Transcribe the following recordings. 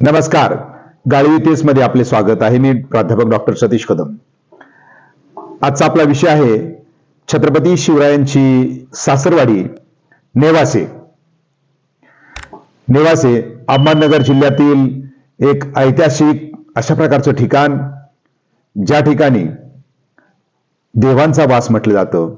नमस्कार. गाळी मध्ये आपले स्वागत आहे. मी प्राध्यापक डॉक्टर सतीश कदम. आजचा आपला विषय आहे छत्रपती शिवरायांची सासरवाडी नेवासे. नेवासे अहमदनगर जिल्ह्यातील एक ऐतिहासिक अशा प्रकारचं ठिकाण ज्या ठिकाणी देवांचा वास म्हटलं जातं.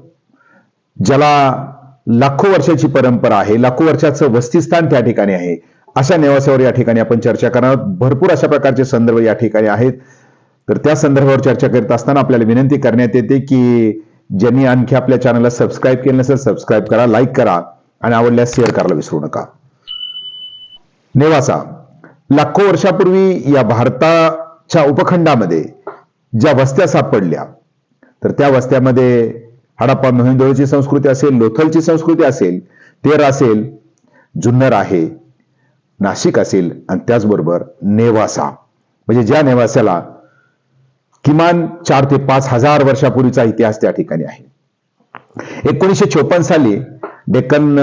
ज्याला लाखो वर्षाची परंपरा आहे. लाखो वर्षाचं वस्तीस्थान त्या ठिकाणी आहे. अशा नेवासावर या ठिकाणी आपण चर्चा करणार आहोत. भरपूर अशा प्रकारचे संदर्भ या ठिकाणी आहेत. तर त्या संदर्भावर चर्चा करत असताना आपल्याला विनंती करण्यात येते की ज्यांनी आणखी आपल्या चॅनलला सबस्क्राईब केलं नसेल सबस्क्राईब करा लाईक करा आणि आवडल्यास शेअर करायला विसरू नका. नेवासा लाखो वर्षापूर्वी या भारताच्या उपखंडामध्ये ज्या वस्त्या सापडल्या तर त्या वस्त्यामध्ये हडप्पा मोहिंदोळीची संस्कृती असेल लोथलची संस्कृती असेल तेर असेल जुन्नर आहे. नाशिक असेल आणि त्याचबरोबर नेवासा. म्हणजे ज्या नेवासाला किमान चार ते पाच हजार वर्षापूर्वीचा इतिहास त्या ठिकाणी आहे. एकोणीसशे चोपन्न साली डेक्कन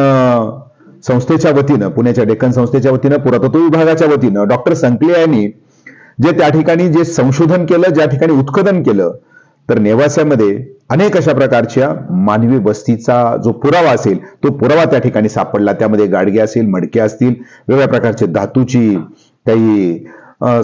संस्थेच्या वतीनं पुण्याच्या डेक्कन संस्थेच्या वतीनं पुरातत्व विभागाच्या वतीनं डॉक्टर संकले यांनी जे त्या ठिकाणी जे संशोधन केलं ज्या ठिकाणी उत्खनन केलं तर नेवास्यामध्ये अनेक अशा प्रकारच्या मानवी वस्तीचा जो पुरावा असेल तो पुरावा त्या ठिकाणी सापडला. त्यामध्ये गाडगे असेल मडके असतील वेगवेगळ्या प्रकारचे धातूची काही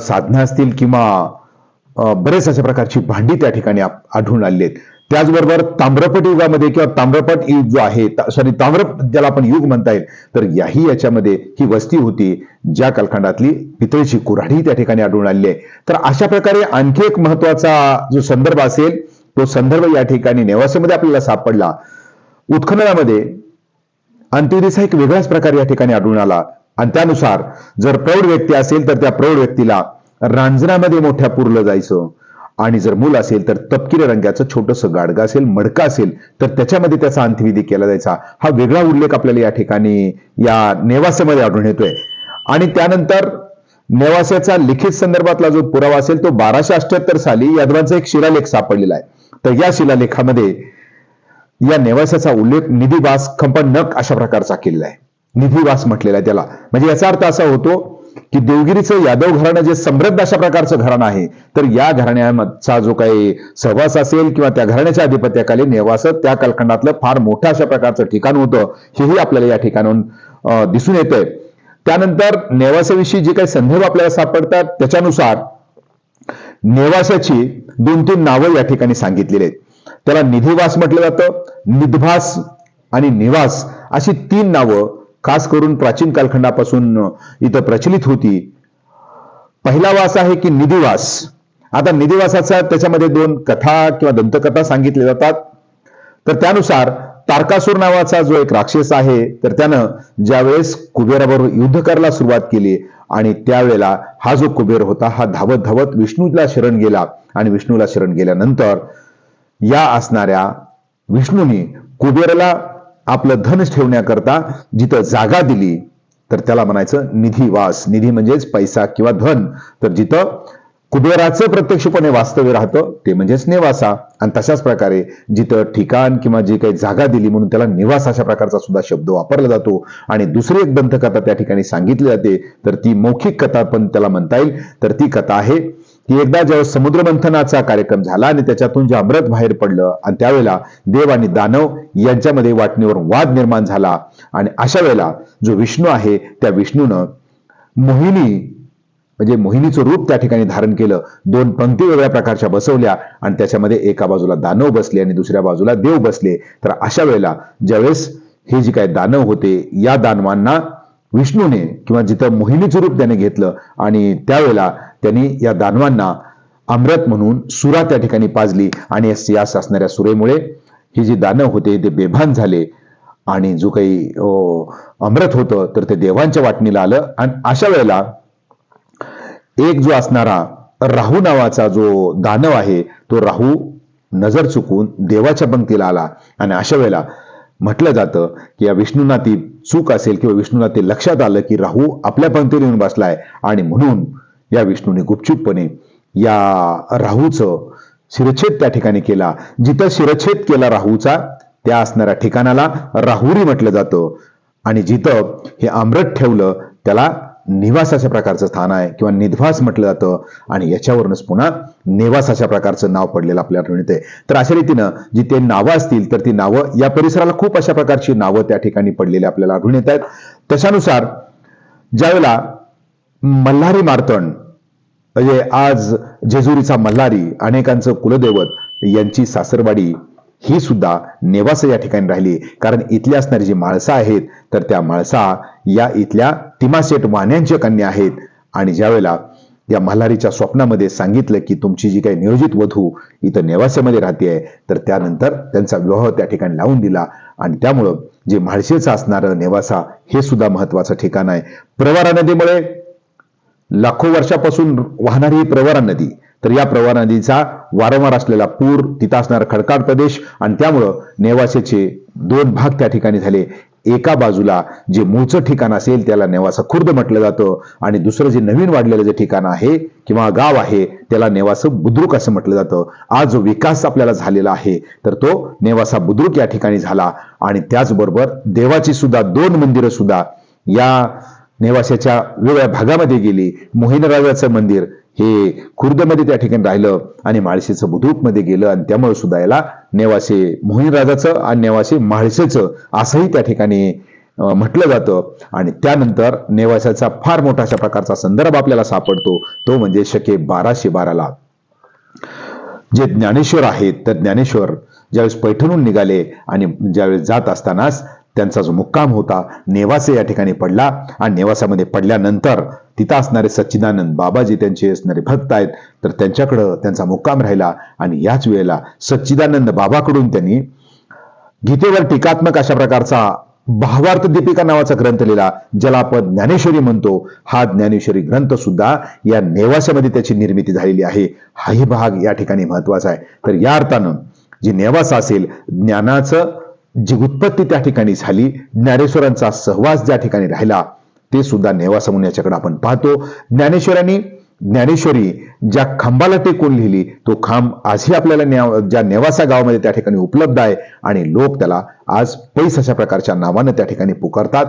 साधनं असतील किंवा बरेच अशा प्रकारची भांडी त्या ठिकाणी आढळून आलेली आहेत. त्याचबरोबर ताम्रपट युगामध्ये किंवा ताम्रपट युग जो आहे सॉरी ताम्र ज्याला आपण युग म्हणता येईल तर याही याच्यामध्ये ही वस्ती होती ज्या कालखंडातली पितळीची कुऱ्हाडी त्या ठिकाणी आढळून आलेली आहे. तर अशा प्रकारे आणखी एक महत्त्वाचा जो संदर्भ असेल तो संदर्भ या ठिकाणी नेवासेमध्ये आपल्याला सापडला. उत्खननामध्ये अंत्यविधीचा एक वेगळ्याच प्रकारे या ठिकाणी आढळून आला. आणि त्यानुसार जर प्रौढ व्यक्ती असेल तर त्या प्रौढ व्यक्तीला रांजणामध्ये मोठ्या पुरलं जायचं. आणि जर मूल असेल तर तपकिरी रंगाचं छोटंसं गाडगा असेल मडका असेल तर त्याच्यामध्ये त्याचा अंत्यविधी केला जायचा. हा वेगळा उल्लेख आपल्याला या ठिकाणी या नेवासेमध्ये आढळून येतोय. आणि त्यानंतर नेवासाचा लिखित संदर्भातला जो पुरावा असेल तो बाराशे अठ्याहत्तर साली यादवांचा एक शिलालेख सापडलेला आहे. तर या शिलालेखामध्ये या नेवासाचा उल्लेख निधीवास कंपनक अशा प्रकारचा केलेला आहे. निधीवास म्हटलेला आहे त्याला. म्हणजे याचा अर्थ असा होतो की देवगिरीचं यादव घराणं जे समृद्ध अशा प्रकारचं घराणं आहे तर या घराण्याचा जो काही सहवास असेल किंवा त्या घराण्याच्या आधिपत्याखाली नेवास त्या कालखंडातलं फार मोठं अशा प्रकारचं ठिकाण होतं हेही आपल्याला या ठिकाणून दिसून येतंय. त्यानंतर नेवासाविषयी जे काही संदर्भ आपल्याला सापडतात त्याच्यानुसार नेवासाची दोन तीन नावं या ठिकाणी सांगितलेली आहेत. त्याला निधिवास म्हटलं जातं निधभास आणि निवास अशी तीन नावं खास करून प्राचीन कालखंडापासून इथं प्रचलित होती. पहिला वास आहे की निधिवास. आता निधिवासाचा त्याच्यामध्ये दोन कथा किंवा दंतकथा सांगितल्या जातात. तर त्यानुसार तारकासूर नावाचा जो एक राक्षस आहे तर त्यानं ज्यावेळेस कुबेराबरोबर युद्ध करायला सुरुवात केली आणि त्यावेळेला हा जो कुबेर होता हा धावत धावत विष्णूला शरण गेला आणि विष्णूला शरण गेल्यानंतर या असणाऱ्या विष्णूने कुबेराला आपलं धन ठेवण्याकरता जिथं जागा दिली तर त्याला म्हणायचं निधी वास. निधी म्हणजेच पैसा किंवा धन. तर जिथं कुबेराचं प्रत्यक्षपणे वास्तव्य राहतं ते म्हणजेच नेवासा. आणि तशाच प्रकारे जिथं ठिकाण किंवा जी काही जागा दिली म्हणून त्याला निवास अशा प्रकारचा सुद्धा शब्द वापरला जातो. आणि दुसरी एक दंतकथा त्या ठिकाणी सांगितली जाते. तर ती मौखिक कथा पण त्याला म्हणता येईल. तर ती कथा आहे की एकदा जेव्हा समुद्र मंथनाचा कार्यक्रम झाला आणि त्याच्यातून जे अमृत बाहेर पडलं आणि त्यावेळेला देव आणि दानव यांच्यामध्ये वाटणीवर वाद निर्माण झाला. आणि अशा वेळेला जो विष्णू आहे त्या विष्णूनं मोहिनी म्हणजे मोहिनीचं रूप त्या ठिकाणी धारण केलं. दोन पंक्ती वेगळ्या प्रकारच्या बसवल्या आणि त्याच्यामध्ये एका बाजूला दानव बसले आणि दुसऱ्या बाजूला देव बसले. तर अशा वेळेला ज्यावेळेस हे जे काय दानव होते या दानवांना विष्णूने किंवा जिथं मोहिनीचं रूप त्याने घेतलं आणि त्यावेळेला त्यांनी या दानवांना अमृत म्हणून सुरा त्या ठिकाणी पाजली आणि या यास असणाऱ्या सुरेमुळे हे जी दानव होते ते बेभान झाले आणि जो काही अं, अमृत होतं तर ते देवांच्या वाटणीला आलं. आणि अशा वेळेला एक जो असणारा राहू नावाचा जो दानव आहे तो राहू नजर चुकून देवाच्या पंक्तीला आला. आणि अशा वेळेला म्हटलं जातं की या विष्णूंना ती चूक असेल किंवा विष्णूंना ते लक्षात आलं की राहू आपल्या पंक्तीला येऊन बसलाय. आणि म्हणून या विष्णूने गुपचूपपणे या राहूचं शिरच्छेद त्या ठिकाणी केला. जिथं शिरच्छेद केला राहूचा त्या असणाऱ्या ठिकाणाला राहुरी म्हटलं जातं. आणि जिथं हे आमरट ठेवलं त्याला निवास अशा प्रकारचं स्थान आहे किंवा निधवास म्हटलं जातं आणि याच्यावरूनच पुन्हा नेवास अशा प्रकारचं नाव पडलेलं आपल्याला मिळते तर अशा रीतीनं जी ते नावं असतील तर ती नावं या परिसराला खूप अशा प्रकारची नावं त्या ठिकाणी पडलेली आपल्याला आढळून येत आहेत. तशानुसार ज्यावेळेला मल्हारी मार्तण म्हणजे आज जेजुरीचा मल्हारी अनेकांचं कुलदैवत यांची सासरवाडी ही सुद्धा नेवास या ठिकाणी राहिली. कारण इथली असणारी जी माळसा आहेत तर त्या माळसा या इथल्या तिमासेट वाण्यांच्या कन्या आहेत. आणि ज्यावेळेला या मल्हारीच्या स्वप्नामध्ये सांगितलं की तुमची जी काही नियोजित वधू इथं नेवास्यामध्ये राहते तर त्यानंतर त्यांचा विवाह त्या ठिकाणी लावून दिला. आणि त्यामुळं जे म्हाळशेचं असणारं नेवासा हे सुद्धा महत्वाचं ठिकाण आहे. प्रवारा नदीमुळे लाखो वर्षापासून वाहणारी ही प्रवरा नदी तर या प्रवाह नदीचा वारंवार असलेला पूर तिथं असणारा खडकाळ प्रदेश आणि त्यामुळं नेवासेचे दोन भाग त्या ठिकाणी झाले. एका बाजूला जे मूळचं ठिकाण असेल त्याला नेवासा खुर्द म्हटलं जातं आणि दुसरं जे नवीन वाढलेलं जे ठिकाण आहे किंवा गाव आहे त्याला नेवासं बुद्रुक असं म्हटलं जातं. आज जो विकास आपल्याला झालेला आहे तर तो नेवासा बुद्रुक या ठिकाणी झाला आणि त्याचबरोबर देवाची सुद्धा दोन मंदिरं सुद्धा या नेवाशाच्या वेगळ्या भागामध्ये गेली. मोहिनराजाचं मंदिर हे खुर्दमध्ये त्या ठिकाणी राहिलं आणि माळशेचं बुद्रुकमध्ये गेलं आणि त्यामुळे सुद्धा याला नेवासे मोहिनराजाचं आणि नेवासे माळशेचं असंही त्या ठिकाणी म्हटलं जातं. आणि त्यानंतर नेवासाचा फार मोठा अशा प्रकारचा संदर्भ आपल्याला सापडतो. तो म्हणजे शके बाराशे बाराला. जे ज्ञानेश्वर आहेत तर ज्ञानेश्वर ज्यावेळेस पैठणहून निघाले आणि ज्यावेळेस जात असतानाच त्यांचा जो मुक्काम होता नेवासे या ठिकाणी पडला. आणि नेवासामध्ये पडल्यानंतर तिथं असणारे सच्चिदानंद बाबाजी त्यांचे असणारे भक्त आहेत. तर त्यांच्याकडं त्यांचा मुक्काम राहिला आणि याच वेळेला सच्चिदानंद बाबाकडून त्यांनी गीतेवर टीकात्मक अशा प्रकारचा भावार्थ दीपिका नावाचा ग्रंथ लिहिला ज्याला आपण ज्ञानेश्वरी म्हणतो. हा ज्ञानेश्वरी ग्रंथ सुद्धा या नेवासामध्ये त्याची निर्मिती झालेली आहे. हाही भाग या ठिकाणी महत्त्वाचा आहे. तर या अर्थानं जी नेवासा असेल ज्ञानाचं जी उत्पत्ती त्या ठिकाणी झाली ज्ञानेश्वरांचा सहवास ज्या ठिकाणी राहिला ते सुद्धा नेवासा म्हणून याच्याकडे आपण पाहतो. ज्ञानेश्वरांनी ज्ञानेश्वरी ज्या खांबाला टेकून लिहिली तो खांब आजही आपल्याला न्या- ज्या नेवासा गावामध्ये त्या ठिकाणी उपलब्ध आहे आणि लोक त्याला आज पैस अशा प्रकारच्या नावानं त्या ठिकाणी पुकारतात.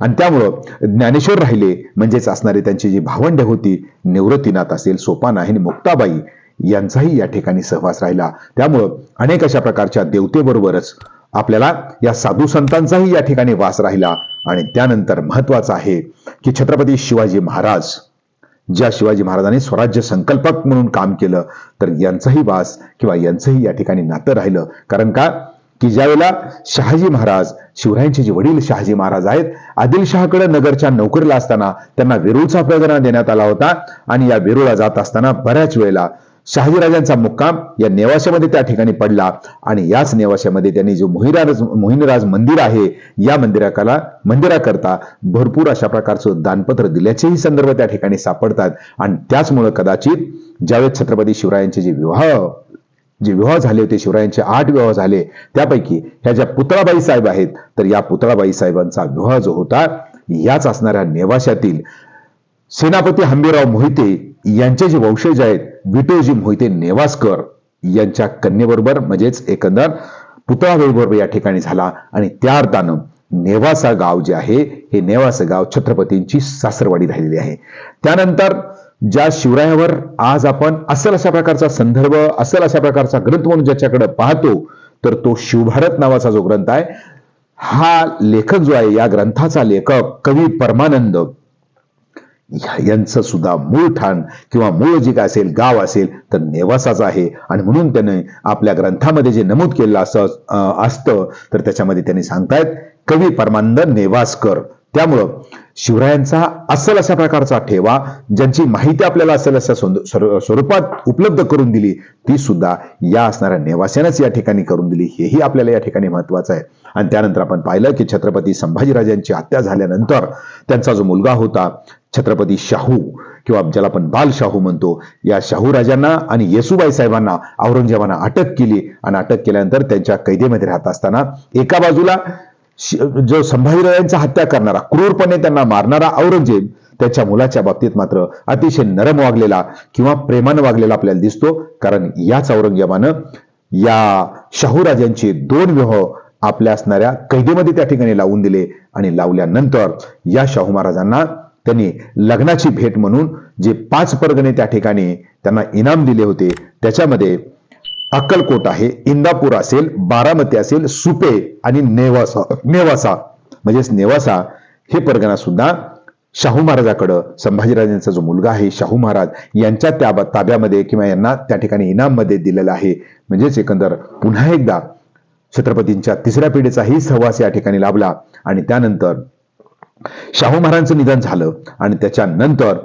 आणि त्यामुळं ज्ञानेश्वर राहिले म्हणजेच असणारी त्यांची जी भावंड होती निवृत्तीनाथ असेल सोपान आहे आणि मुक्ताबाई यांचाही या ठिकाणी सहवास राहिला. त्यामुळं अनेक अशा प्रकारच्या देवतेबरोबरच आपल्याला या साधू संतांचाही या ठिकाणी वास राहिला. आणि त्यानंतर महत्वाचं आहे की छत्रपती शिवाजी महाराज ज्या शिवाजी महाराजांनी स्वराज्य संकल्पक म्हणून काम केलं तर यांचाही वास किंवा यांचंही या ठिकाणी नातं राहिलं. कारण का? की ज्यावेळेला शहाजी महाराज शिवरायांचे जे वडील शहाजी महाराज आहेत आदिलशहाकडे नगरच्या नोकरीला असताना त्यांना वेरूळचा प्रगणा देण्यात आला होता. आणि या वेरूळला जात असताना बऱ्याच वेळेला शहाजीराजांचा मुक्काम या नेवाशामध्ये त्या ठिकाणी पडला. आणि याच नेवाशामध्ये त्यांनी जो मोहिराज मोहिनीराज मंदिर आहे या मंदिराकाला मंदिराकरता भरपूर अशा प्रकारचं दानपत्र दिल्याचेही संदर्भ त्या ठिकाणी सापडतात. आणि त्याचमुळं कदाचित ज्यावेळेस छत्रपती शिवरायांचे जे विवाह जे विवाह झाले होते शिवरायांचे आठ विवाह झाले त्यापैकी ह्या ज्या पुतळाबाई साहेब आहेत तर या पुतळाबाई साहेबांचा विवाह जो होता याच असणाऱ्या नेवाशातील सेनापती हंबीराव मोहिते यांचे जे वंशज आहेत विठोजी मोहिते नेवासकर यांच्या कन्येबरोबर म्हणजेच एकंदर पुतळाबाईबरोबर या ठिकाणी झाला. आणि त्या अर्थानं नेवासा गाव जे आहे हे नेवासा गाव छत्रपतींची सासरवाडी राहिलेली आहे. त्यानंतर ज्या शिवरायावर आज आपण असल अशा प्रकारचा संदर्भ असल अशा प्रकारचा ग्रंथ म्हणून ज्याच्याकडे पाहतो तर तो शिवभारत नावाचा जो ग्रंथ आहे हा लेखक जो आहे या ग्रंथाचा लेखक कवी परमानंद यांचं सुद्धा मूळ ठाण किंवा मूळ जे काय असेल गाव असेल तर नेवासाच आहे. आणि म्हणून त्याने आपल्या ग्रंथामध्ये जे नमूद केलेलं असं अं, असतं तर त्याच्यामध्ये त्यांनी सांगतायत कवी परमानंद नेवासकर. त्यामुळं शिवरायांचा असल अशा प्रकारचा ठेवा ज्यांची माहिती आपल्याला असेल अशा स्वरूपात उपलब्ध करून दिली ती सुद्धा या असणाऱ्या नेवास्यानंच या ठिकाणी करून दिली. हेही आपल्याला या ठिकाणी महत्वाचं आहे. आणि त्यानंतर आपण पाहिलं की छत्रपती संभाजीराजांची हत्या झाल्यानंतर त्यांचा जो मुलगा होता छत्रपती शाहू किंवा ज्याला आपण बालशाहू म्हणतो या शाहू राजांना आणि येसुबाई साहेबांना औरंगजेबानं अटक केली. आणि अटक केल्यानंतर त्यांच्या कैदेमध्ये राहत असताना एका बाजूला जो संभाजीरायांचा हत्या करणारा क्रूरपणे त्यांना मारणारा औरंगजेब त्याच्या मुलाच्या बाबतीत मात्र अतिशय नरम वागलेला किंवा प्रेमानं वागलेला आपल्याला दिसतो. कारण याच औरंगजेबानं या शाहूराजांचे दोन विवाह आपल्या असणाऱ्या कैदेमध्ये त्या ठिकाणी लावून दिले आणि लावल्यानंतर या शाहू महाराजांना त्यांनी लग्नाची भेट म्हणून जे पाच परगणे त्या ठिकाणी त्यांना इनाम दिले होते त्याच्यामध्ये अक्कलकोट आहे इंदापूर असेल बारामती असेल सुपे आणि नेवासा नेवासा. म्हणजेच नेवासा हे परगणा सुद्धा शाहू महाराजाकडं संभाजीराजांचा जो मुलगा आहे शाहू महाराज यांच्या त्या ताब्यामध्ये किंवा यांना त्या ठिकाणी इनाममध्ये दिलेलं आहे. म्हणजेच एकंदर पुन्हा एकदा छत्रपतींच्या तिसऱ्या पिढीचाही सहवास या ठिकाणी लाभला आणि त्यानंतर शाहू महाराजांचं निधन झालं आणि त्याच्यानंतर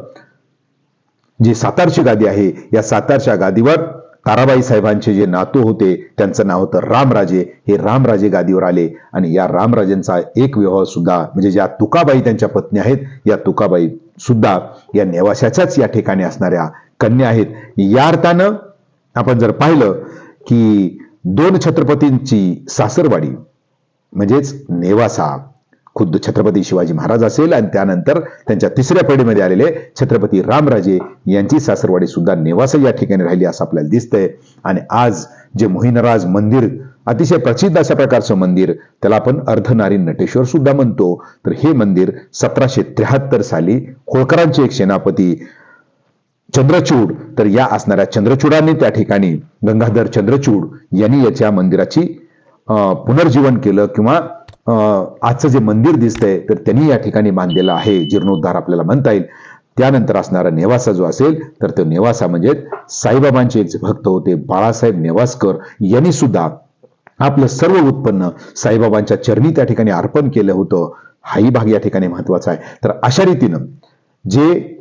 जी सातारची गादी आहे या सातारच्या गादीवर ताराबाई साहेबांचे जे नातू होते त्यांचं नाव होतं रामराजे. हे रामराजे गादीवर आले आणि या रामराजेंचा एक विवाह सुद्धा म्हणजे ज्या तुकाबाई त्यांच्या पत्नी आहेत या तुकाबाई सुद्धा या नेवाशाच्याच या ठिकाणी असणाऱ्या कन्या आहेत. या अर्थानं आपण जर पाहिलं की दोन छत्रपतींची सासरवाडी म्हणजेच नेवासा खुद्द छत्रपती शिवाजी महाराज असेल आणि त्यानंतर त्यांच्या तिसऱ्या पिढीमध्ये आलेले छत्रपती रामराजे यांची सासरवाडी सुद्धा नेवास या ठिकाणी राहिली असं आपल्याला दिसतंय. आणि आज जे मोहिनराज मंदिर अतिशय प्रसिद्ध अशा प्रकारचं मंदिर त्याला आपण अर्धनारी नटेश्वर सुद्धा म्हणतो. तर हे मंदिर सतराशे त्र्याहत्तर साली होळकरांचे एक सेनापती चंद्रचूड तर या असणाऱ्या चंद्रचूडाने त्या ठिकाणी गंगाधर चंद्रचूड यांनी याच्या मंदिराची पुनर्जीवन केलं किंवा आजचं जे मंदिर दिसतंय तर त्यांनी या ठिकाणी बांधलेलं आहे जीर्णोद्धार आपल्याला म्हणता येईल. त्यानंतर असणारा नेवासा जो असेल तर तो नेवासा म्हणजे साईबाबांचे भक्त होते बाळासाहेब नेवासकर यांनी सुद्धा आपलं सर्व उत्पन्न साईबाबांच्या चरणी त्या ठिकाणी अर्पण केलं होतं. हाही भाग या ठिकाणी महत्त्वाचा आहे. तर अशा रीतीनं जे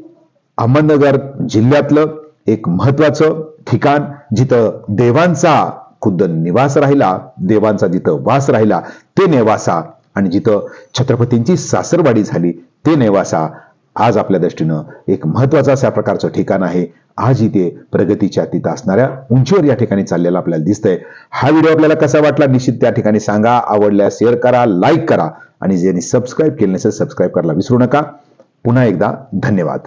अहमदनगर जिल्ह्यातलं एक महत्वाचं ठिकाण जिथं देवांचा खुद्द निवास राहिला देवांचा जिथं वास राहिला ते नेवासा. आणि जिथं छत्रपतींची सासरवाडी झाली ते नेवासा. आज आपल्या दृष्टीनं एक महत्वाचं अशा प्रकारचं ठिकाण आहे. आज इथे प्रगतीच्या तिथं असणाऱ्या उंचीवर या ठिकाणी चाललेला आपल्याला दिसतंय. हा व्हिडिओ आपल्याला कसा वाटला निश्चित त्या ठिकाणी सांगा. आवडल्या शेअर करा लाईक करा. आणि ज्यांनी सबस्क्राईब केलं नसेल सबस्क्राईब करायला विसरू नका. पुन्हा एकदा धन्यवाद.